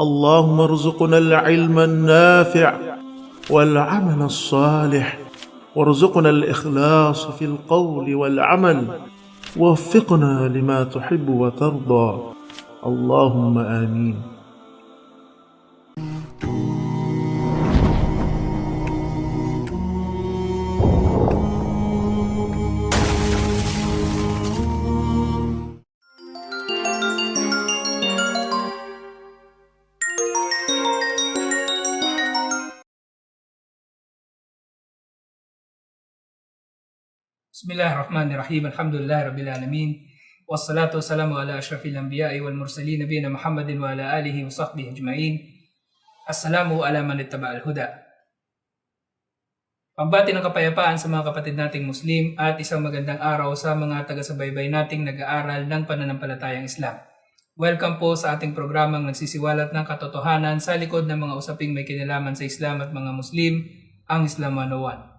اللهم ارزقنا العلم النافع والعمل الصالح وارزقنا الإخلاص في القول والعمل ووفقنا لما تحب وترضى. اللهم آمين. Bismillahirrahmanirrahim. Alhamdulillah Rabbil Alamin. Wassalatu wassalamu ala ashrafil anbiya'i wal mursalin nabiyina Muhammadin wa ala alihi wa sahbihi ajma'in. Assalamu ala man ittaba'al huda. Pagbati ng kapayapaan sa mga kapatid nating Muslim at isang magandang araw sa mga taga-subaybay nating nag-aaral ng pananampalatayang Islam. Welcome po sa ating programang nagsisiwalat ng katotohanan sa likod ng mga usaping may kinalaman sa Islam at mga Muslim, ang Islam 101.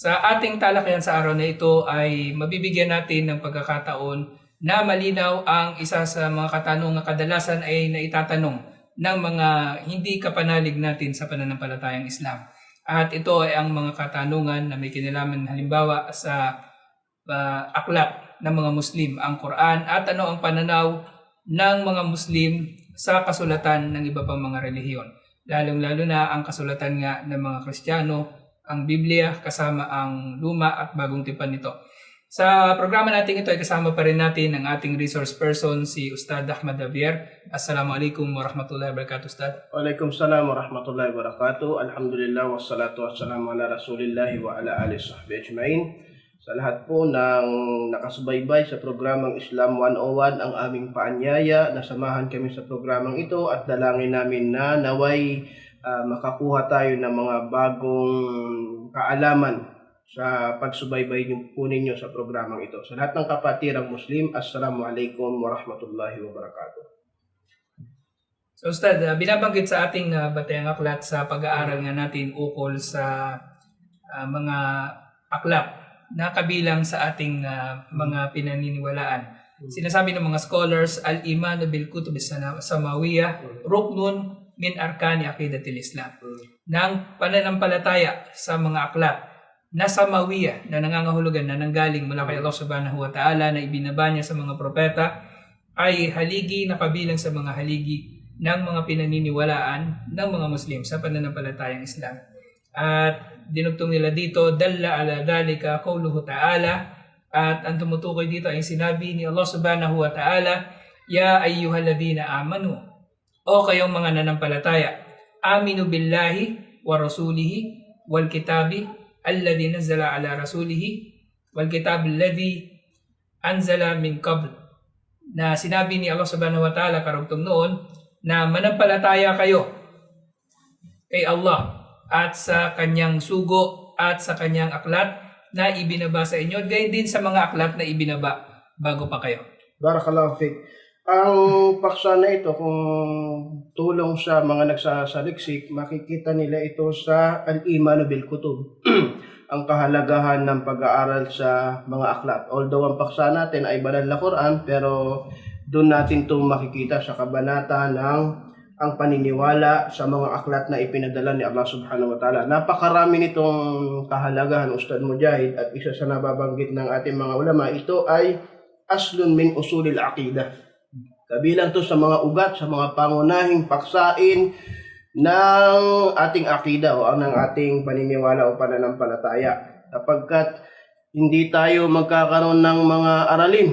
Sa ating talakayan sa araw na ito ay mabibigyan natin ng pagkakataon na malinaw ang isa sa mga katanungan kadalasan ay naitatanong ng mga hindi kapanalig natin sa pananampalatayang Islam. At ito ay ang mga katanungan na may kinalaman halimbawa sa uh, aklat ng mga Muslim, ang Quran at ano ang pananaw ng mga Muslim sa kasulatan ng iba pang mga relihiyon. Lalong-lalo na ang kasulatan nga ng mga Kristiyano ang Biblia kasama ang luma at bagong tipan nito. Sa programa natin ito ay kasama pa rin natin ang ating resource person si Ustad Ahmad Javier. Assalamualaikum warahmatullahi wabarakatuh Ustad. Waalaikumsalam warahmatullahi wabarakatuh. Alhamdulillah wassalatu wassalamu ala rasulillahi wa ala alihi sahbihi ajmain. Sa lahat po ng nakasubaybay sa programang Islam 101 ang aming paanyaya na samahan kami sa programang ito at dalangin namin na naway ah, makakuha tayo ng mga bagong kaalaman sa pagsubaybay niyo po ninyo sa programang ito. Sa lahat ng kapatirang Muslim, Assalamualaikum warahmatullahi wabarakatuh. So Ustad, uh, binabanggit sa ating uh, batayang aklat sa pag-aaral nga natin ukol sa uh, mga aklat na kabilang sa ating uh, mga pinaniniwalaan. Sinasabi ng mga scholars, al-iman bil kutub samawiyah ruknun min arkani aqidatil Islam. Nang pananampalataya sa mga aklat na samawiyah na nangangahulugan na nanggaling mula kay Allah subhanahu wa ta'ala na ibinaba niya sa mga propeta ay haligi na kabilang sa mga haligi ng mga pinaniniwalaan ng mga Muslim sa pananampalatayang Islam. At dinugtong nila dito, dalla ala dalika qawluhu ta'ala at ang tumutukoy dito ay sinabi ni Allah subhanahu wa ta'ala, Ya ayyuhalladhina amanu, o kayong mga nanampalataya, aminu billahi wa rasulihi wal kitabi alladhi nazzala ala rasulihi wal kitab alladhi anzala min qabl. Na sinabi ni Allah subhanahu wa ta'ala karugtong noon na manampalataya kayo kay Allah at sa kanyang sugo at sa kanyang aklat na ibinaba sa inyo, gayon din sa mga aklat na ibinaba bago pa kayo. Barakallahu fik. Ang paksa na ito, kung tulong sa mga nagsasaliksik, makikita nila ito sa al-iman bil kutub. ang kahalagahan ng pag-aaral sa mga aklat. Although ang paksa natin ay banal na Quran, pero doon natin ito makikita sa kabanata ng ang paniniwala sa mga aklat na ipinadala ni Allah subhanahu wa ta'ala. Napakarami nitong kahalagahan, Ustad Mujahid, at isa sa nababanggit ng ating mga ulama, ito ay aslun min usulil aqidah. Kabilang to sa mga ugat, sa mga pangunahing paksain ng ating akida o ng ating paniniwala o pananampalataya. Kapagkat hindi tayo magkakaroon ng mga aralin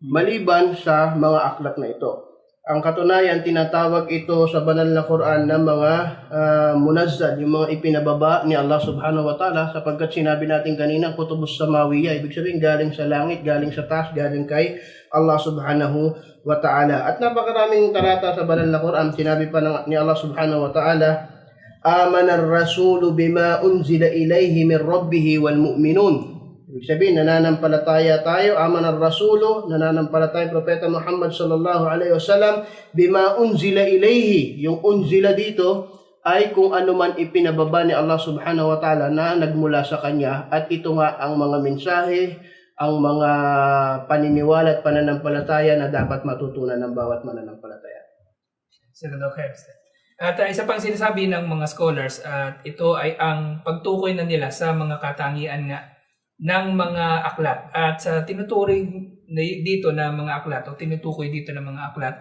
maliban sa mga aklat na ito. Ang katunayan, tinatawag ito sa banal na Quran ng mga uh, munazzal, yung mga ipinababa ni Allah subhanahu wa ta'ala sapagkat sinabi natin kanina, kutubus samawiya, ibig sabihin galing sa langit, galing sa taas, galing kay Allah subhanahu wa ta'ala. At napakaraming talata sa banal na Quran, sinabi pa ng, ni Allah subhanahu wa ta'ala, آمن الرسول بما أنزل إليه من ربه والمؤمنون Ibig sabihin, nananampalataya tayo, aman ang rasulo, nananampalataya Propeta Muhammad sallallahu alaihi wasallam, bima unzila ilayhi. Yung unzila dito ay kung ano man ipinababa ni Allah subhanahu wa ta'ala na nagmula sa kanya at ito nga ang mga mensahe, ang mga paniniwala at pananampalataya na dapat matutunan ng bawat mananampalataya. Kaya, Ustad. At uh, isa pang sinasabi ng mga scholars at ito ay ang pagtukoy na nila sa mga katangian nga ng mga aklat. At sa tinuturing dito na mga aklat o tinutukoy dito ng mga aklat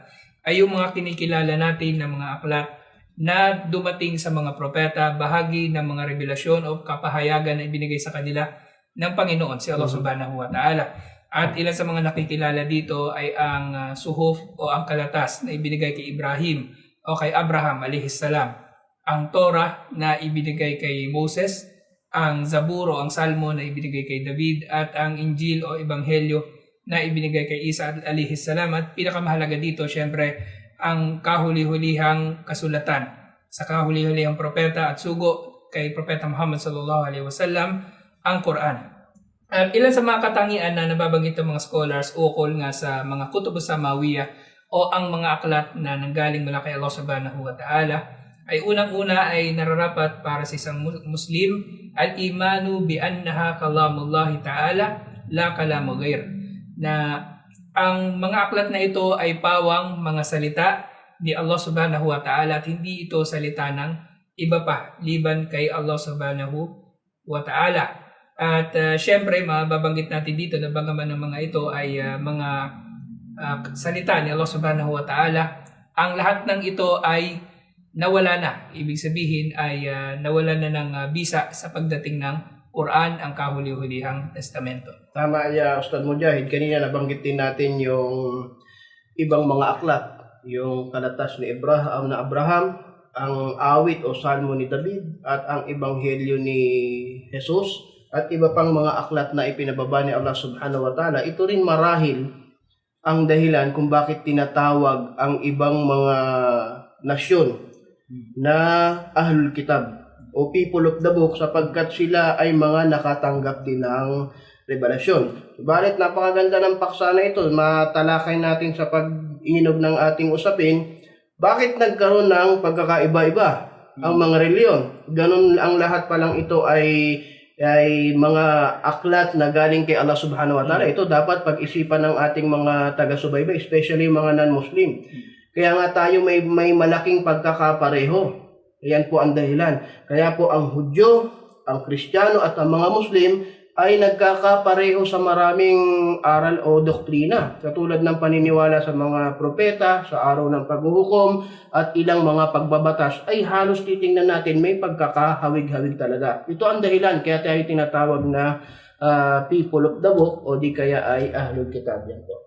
ay yung mga kinikilala natin na mga aklat na dumating sa mga propeta, bahagi ng mga revelasyon o kapahayagan na ibinigay sa kanila ng Panginoon, si Allah Mhm. subhanahu wa ta'ala. At ilan sa mga nakikilala dito ay ang uh, suhuf o ang kalatas na ibinigay kay Ibrahim o kay Abraham alayhis salam. Ang Torah na ibinigay kay Moses, ang Zaburo, ang Salmo na ibinigay kay David at ang Injil o Ebanghelyo na ibinigay kay Isa alayhis salam at pinakamahalaga dito syempre ang kahuli-hulihang kasulatan sa kahuli-hulihang propeta at sugo kay propeta Muhammad sallallahu alaihi wasallam ang Quran. At ilan sa mga katangian na nababanggit ng mga scholars ukol nga sa mga kutub samawiya o ang mga aklat na nanggaling mula kay Allah subhanahu wa ta'ala ay unang-una ay nararapat para sa isang mu- Muslim al-imanu bi annaha kalamullahi ta'ala la kalamu ghair na ang mga aklat na ito ay pawang mga salita ni Allah subhanahu wa ta'ala at hindi ito salita ng iba pa liban kay Allah subhanahu wa ta'ala. At uh, syempre mababanggit natin dito na bagaman ng mga ito ay uh, mga uh, salita ni Allah subhanahu wa ta'ala, ang lahat ng ito ay nawala na. Ibig sabihin ay uh, nawala na ng uh, bisa sa pagdating ng Quran, ang kahuli-hulihang testamento. Tama ya, Ustad Mujahid. Kanina nabanggit din natin yung ibang mga aklat. Yung kalatas ni Abraham, na Abraham, ang awit o salmo ni David, at ang ebanghelyo ni Jesus, at iba pang mga aklat na ipinababa ni Allah subhanahu wa ta'ala. Ito rin marahil ang dahilan kung bakit tinatawag ang ibang mga nasyon na ahlul kitab o people of the book sapagkat sila ay mga nakatanggap din ng revelasyon. Balit napakaganda ng paksa na ito, matalakay natin sa pag-inog ng ating usapin, bakit nagkaroon ng pagkakaiba-iba ang mga reliyon? Ganun ang lahat pa lang ito ay ay mga aklat na galing kay Allah subhanahu wa ta'ala. Ito dapat pag-isipan ng ating mga taga-subaybay, especially mga non-Muslim. Kaya nga tayo may, may malaking pagkakapareho. Yan po ang dahilan. Kaya po ang Hudyo, ang Kristiyano at ang mga Muslim ay nagkakapareho sa maraming aral o doktrina. Katulad ng paniniwala sa mga propeta, sa araw ng paghuhukom, at ilang mga pagbabatas ay halos titingnan natin may pagkakahawig-hawig talaga. Ito ang dahilan kaya tayo tinatawag na ah, people of the book o di kaya ay ahlul kitab yan po.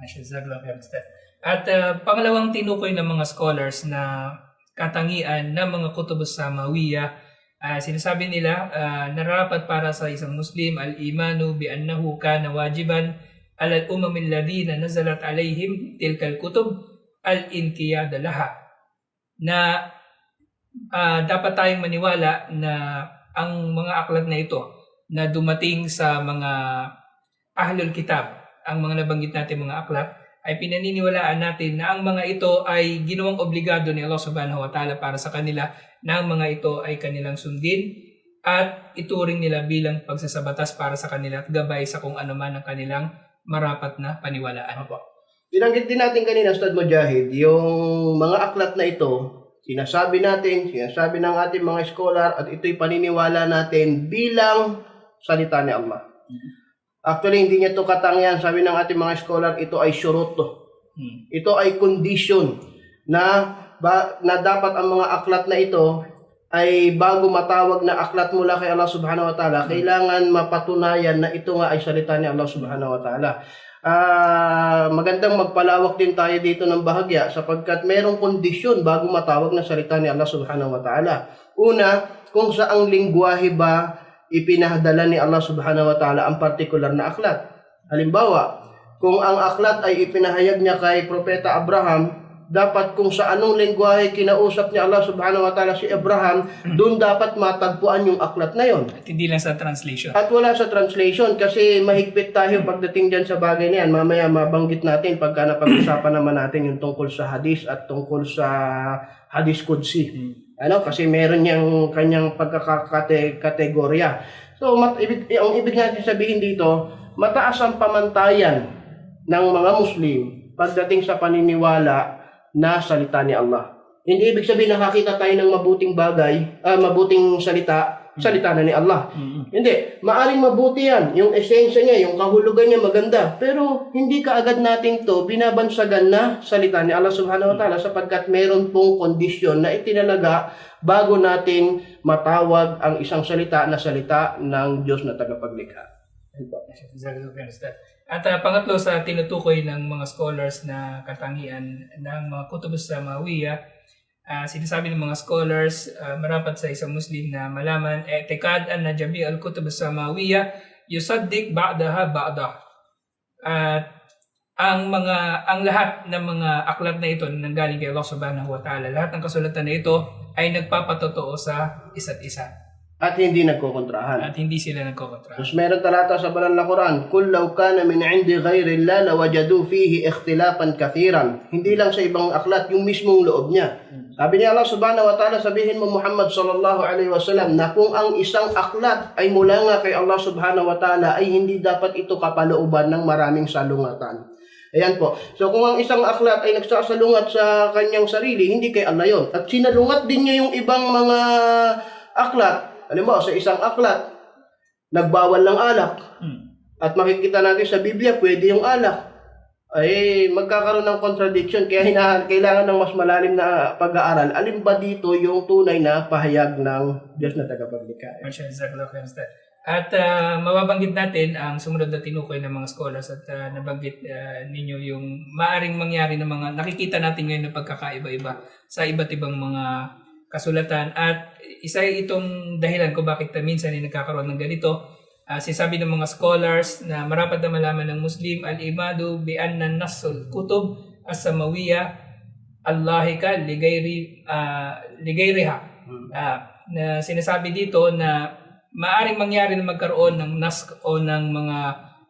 Jazakallah khair, Ustad. At uh, pangalawang tinukoy ng mga scholars na katangian ng mga kutubus samawiya, uh, sinasabi nila uh, nararapat para sa isang Muslim al-imanu bi annahu kana wajiban ala al-umam alladhina nazalat alaihim tilkal kutub al-inqiyad laha. Na ah, dapat tayong maniwala na ang mga aklat na ito na dumating sa mga ahlul kitab, ang mga nabanggit natin mga aklat, ay pinaniniwalaan natin na ang mga ito ay ginawang obligado ni Allah subhanahu wa ta'ala para sa kanila na ang mga ito ay kanilang sundin at ituring nila bilang pagsasabatas para sa kanila at gabay sa kung ano man ang kanilang marapat na paniwalaan. Binanggit din natin kanina, Ustad Mujahid, yung mga aklat na ito, sinasabi natin, sinasabi ng ating mga scholar, at ito'y paniniwala natin bilang salita ni Allah. Actually, hindi niya ito katangian. Sabi ng ating mga scholar, ito ay syurot to. Hmm. Ito ay condition na, ba, na dapat ang mga aklat na ito ay bago matawag na aklat mula kay Allah subhanahu wa ta'ala, kailangan mapatunayan na ito nga ay salita ni Allah subhanahu wa ta'ala. Ah, magandang magpalawak din tayo dito ng bahagya sapagkat merong kondisyon bago matawag na salita ni Allah subhanahu wa ta'ala. Una, kung saang lingwahe ba ipinahdala ni Allah subhanahu wa ta'ala ang partikular na aklat. Halimbawa, kung ang aklat ay ipinahayag niya kay Propeta Abraham, dapat kung sa anong lingwahe kinausap niya Allah subhanahu wa ta'ala si Abraham, doon dapat matagpuan yung aklat na yon. At hindi lang sa translation. At wala sa translation kasi mahigpit tayo pagdating dyan sa bagay na yan. Mamaya mabanggit natin pagka napag-usapan naman natin yung tungkol sa hadis at tungkol sa hadis kudsi. Ano, kasi meron niyang kanyang pagkakategorya. So, mat, ibig, ang ibig natin sabihin dito, mataas ang pamantayan ng mga Muslim pagdating sa paniniwala na salita ni Allah. Hindi ibig sabihin nakakita tayo ng mabuting bagay, ah, mabuting salita, salita na ni Allah. Hindi, maaring mabuti yan. Yung esensya niya, yung kahulugan niya maganda. Pero hindi ka agad natin to binabansagan na salita ni Allah subhanahu wa ta'ala sapagkat meron pong kondisyon na itinalaga bago natin matawag ang isang salita na salita ng Diyos na tagapaglikha. At ah, pangatlo sa tinutukoy ng mga scholars na katangian ng mga kutubus sa Mawiya, ah, sinasabi ng mga scholars, ah, marapat sa isang Muslim na malaman, etikad an na jami al kutubus sa Mawiya, yusaddik ba'daha ba'dah. At ang mga ang lahat ng mga aklat na ito na nanggaling kay Allah Subhanahu wa Ta'ala, lahat ng kasulatan na ito ay nagpapatotoo sa isa't isa At hindi nagkukontrahan. at hindi sila nagkokontra. Tapos meron talata sa banal na Quran, Kul law kana min indi ghayri Allah lawajadu fihi ikhtilafan kathiran. Hindi lang sa ibang aklat, yung mismong loob niya. Sabi ni Allah subhanahu wa ta'ala, sabihin mo Muhammad sallallahu alaihi wasallam na kung ang isang aklat ay mula nga kay Allah subhanahu wa ta'ala ay hindi dapat ito kapalooban ng maraming salungatan. Ayan po. So kung ang isang aklat ay nagsasalungat sa kanyang sarili, hindi kay Allah yon. At sinalungat din niya yung ibang mga aklat. Alam mo, sa isang aklat, nagbawal ng alak. Hmm. At makikita natin sa Biblia, pwede yung alak. Ay, magkakaroon ng contradiction. Kaya hina, kailangan ng mas malalim na pag-aaral. Alin ba dito yung tunay na pahayag ng Diyos na tagapaglikha? At ah, mababanggit natin ang sumunod na tinukoy ng mga scholars at ah, nabanggit ah, ninyo yung maaring mangyari ng mga nakikita natin ngayon na pagkakaiba-iba sa iba't ibang mga kasulatan at isa itong dahilan kung bakit minsan ay nagkakaroon ng ganito Ah, sinasabi ng mga scholars na marapat na malaman ng Muslim al-imadu bi anna nasul kutub as-samawiyya allahika ligayri ah, ligayriha Ah, na sinasabi dito na maaring mangyari na magkaroon ng nask o ng mga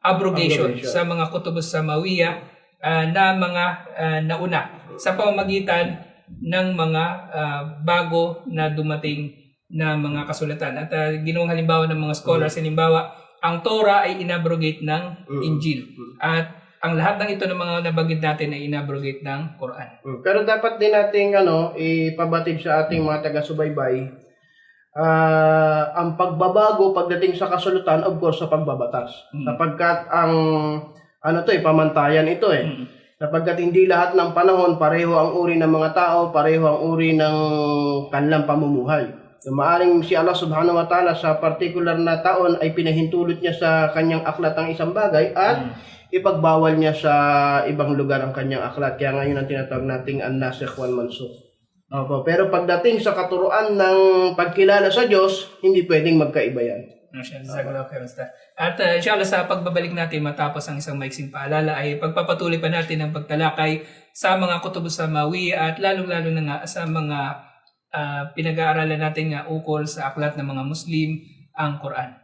abrogation, Abrogation. sa mga kutubus samawiya ah, na mga ah, nauna sa pamamagitan ng mga ah, bago na dumating na mga kasulatan. At ah, ginawang halimbawa ng mga scholars, halimbawa, ang Torah ay inabrogate ng Mm. Injil. At ang lahat ng ito ng mga nabanggit natin ay inabrogate ng Quran. Mm. Pero dapat din nating ano, ipabatid sa ating mga taga-subaybay ah, ang pagbabago pagdating sa kasulatan, of course, sa pagbabatas. Mm. Sapagkat ang ano to eh, pamantayan ito eh. Mm. Sapagkat hindi lahat ng panahon pareho ang uri ng mga tao, pareho ang uri ng kanilang pamumuhay. So, maaring si Allah subhanahu wa ta'ala sa particular na taon ay pinahintulot niya sa kanyang aklat ang isang bagay at Mm. ipagbawal niya sa ibang lugar ang kanyang aklat. Kaya ngayon ang tinatawag nating an-nasikh wal mansukh. Opo, pero pagdating sa katuruan ng pagkilala sa Diyos, hindi pwedeng magkaiba yan. Ustad. At uh, inshallah sa pagbabalik natin matapos ang isang maiksing paalala ay pagpapatuloy pa natin ang pagtalakay sa mga kutubus sa Mawi at lalong-lalo na nga sa mga ah, pinag-aaralan natin nga ukol sa aklat ng mga Muslim ang Quran.